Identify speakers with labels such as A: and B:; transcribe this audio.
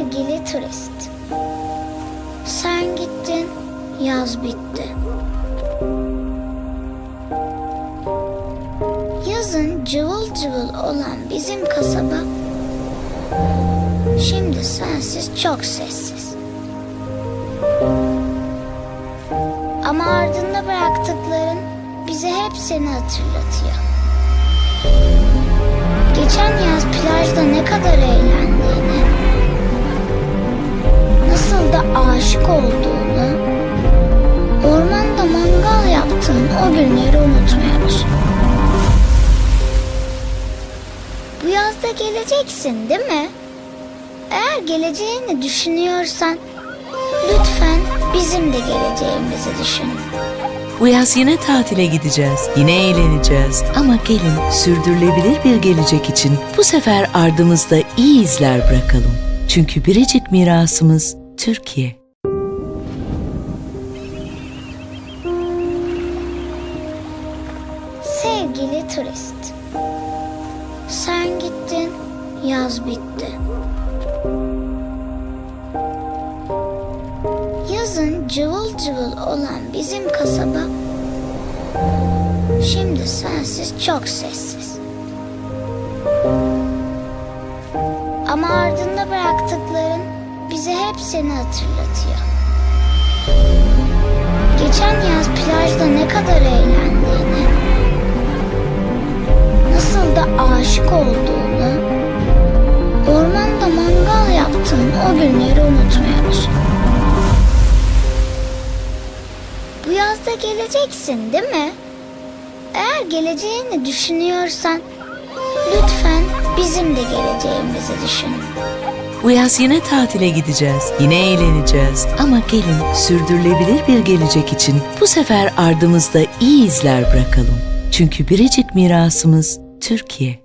A: Sevgili turist, sen gittin, yaz bitti. Yazın cıvıl cıvıl olan bizim kasaba şimdi sensiz çok sessiz. Ama ardında bıraktıkların bize hep seni hatırlatıyor. Geçen yaz plajda ne kadar olduğunu, ormanda mangal yaptığın o günleri unutmuyoruz. Bu yazda geleceksin değil mi? Eğer geleceğini düşünüyorsan lütfen bizim de geleceğimizi düşün.
B: Bu yaz yine tatile gideceğiz, yine eğleneceğiz. Ama gelin sürdürülebilir bir gelecek için bu sefer ardımızda iyi izler bırakalım. Çünkü biricik mirasımız Türkiye.
A: Sevgili turist, sen gittin, yaz bitti. Yazın cıvıl cıvıl olan bizim kasaba şimdi sensiz çok sessiz. Ama ardında bıraktıkların bize hep seni hatırlatıyor. Geçen yaz plajda ne kadar eğlendiğini, olduğunu, ormanda mangal yaptığın o günleri unutmuyoruz. Bu yazda geleceksin değil mi? Eğer geleceğini düşünüyorsan lütfen bizim de geleceğimizi düşün.
B: Bu yaz yine tatile gideceğiz, yine eğleneceğiz. Ama gelin sürdürülebilir bir gelecek için bu sefer ardımızda iyi izler bırakalım. Çünkü biricik mirasımız Türkiye.